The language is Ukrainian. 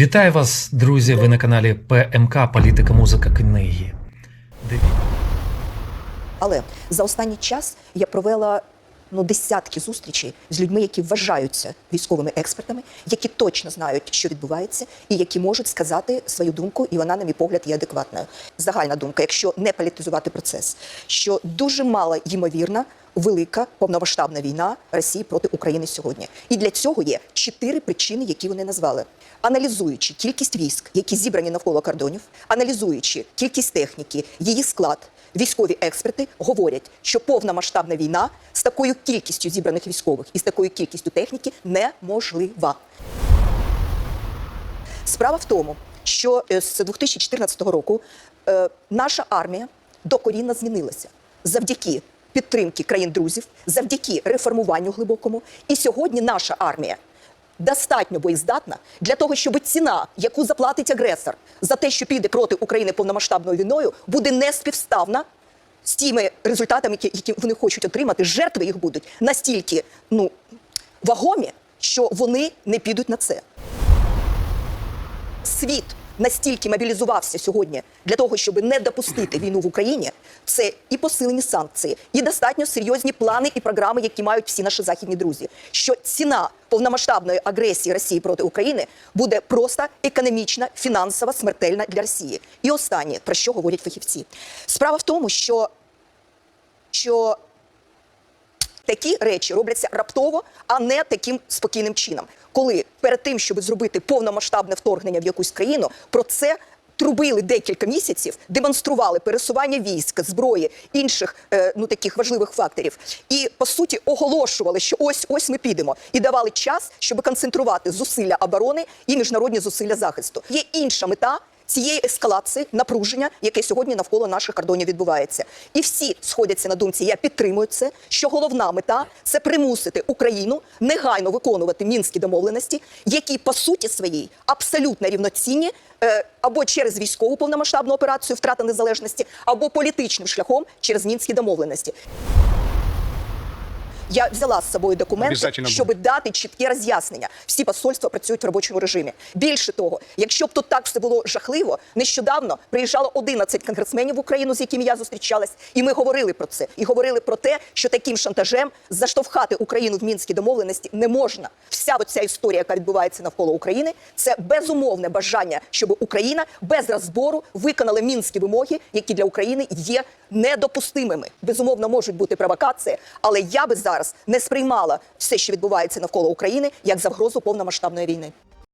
Вітаю вас, друзі! Ви на каналі ПМК Політика, музика, книги. Дивіться. Але за останній час я провела ну десятки зустрічей з людьми, які вважаються військовими експертами, які точно знають, що відбувається, і які можуть сказати свою думку, і вона, на мій погляд, є адекватною. Загальна думка, якщо не політизувати процес, що дуже мало ймовірна. Велика повномасштабна війна Росії проти України сьогодні, і для цього є чотири причини, які вони назвали. Аналізуючи кількість військ, які зібрані навколо кордонів, аналізуючи кількість техніки, її склад, військові експерти говорять, що повномасштабна війна з такою кількістю зібраних військових і з такою кількістю техніки неможлива. Справа в тому, що е, з 2014 року е, наша армія докорінно змінилася завдяки підтримки країн друзів, завдяки реформуванню глибокому. І сьогодні наша армія достатньо боєздатна для того, щоб ціна, яку заплатить агресор за те, що піде проти України повномасштабною війною, буде неспівставна з тими результатами, які, вони хочуть отримати. Жертви їх будуть настільки ну, вагомі, що вони не підуть на це світ настільки мобілізувався сьогодні для того, щоб не допустити війну в Україні, це і посилені санкції, і достатньо серйозні плани і програми, які мають всі наші західні друзі. Що ціна повномасштабної агресії Росії проти України буде просто економічна, фінансова, смертельна для Росії. І останнє про що говорять фахівці, справа в тому, що, що такі речі робляться раптово, а не таким спокійним чином. Коли перед тим, щоб зробити повномасштабне вторгнення в якусь країну, про це трубили декілька місяців, демонстрували пересування військ, зброї, інших е, ну таких важливих факторів, і по суті оголошували, що ось ось ми підемо, і давали час, щоб концентрувати зусилля оборони і міжнародні зусилля захисту. Є інша мета цієї ескалації напруження, яке сьогодні навколо наших кордонів відбувається. І всі сходяться на думці. Я підтримую це. Що головна мета це примусити Україну негайно виконувати мінські домовленості, які по суті своїй абсолютно рівноцінні. е, Або через військову повномасштабну операцію втрата незалежності, або політичним шляхом через мінські домовленості. Я взяла з собою документи, щоб дати чітке роз'яснення. Всі посольства працюють в робочому режимі. Більше того, якщо б тут так все було жахливо, нещодавно приїжджало 11 конгресменів в Україну, з якими я зустрічалась, і ми говорили про це. І говорили про те, що таким шантажем заштовхати Україну в мінські домовленості не можна. Вся оця історія, яка відбувається навколо України, це безумовне бажання, щоб Україна без розбору виконала мінські вимоги, які для України є недопустимими. Безумовно, можуть бути провокації, але я би зараз не сприймала все, що відбувається навколо України, як загрозу повномасштабної війни.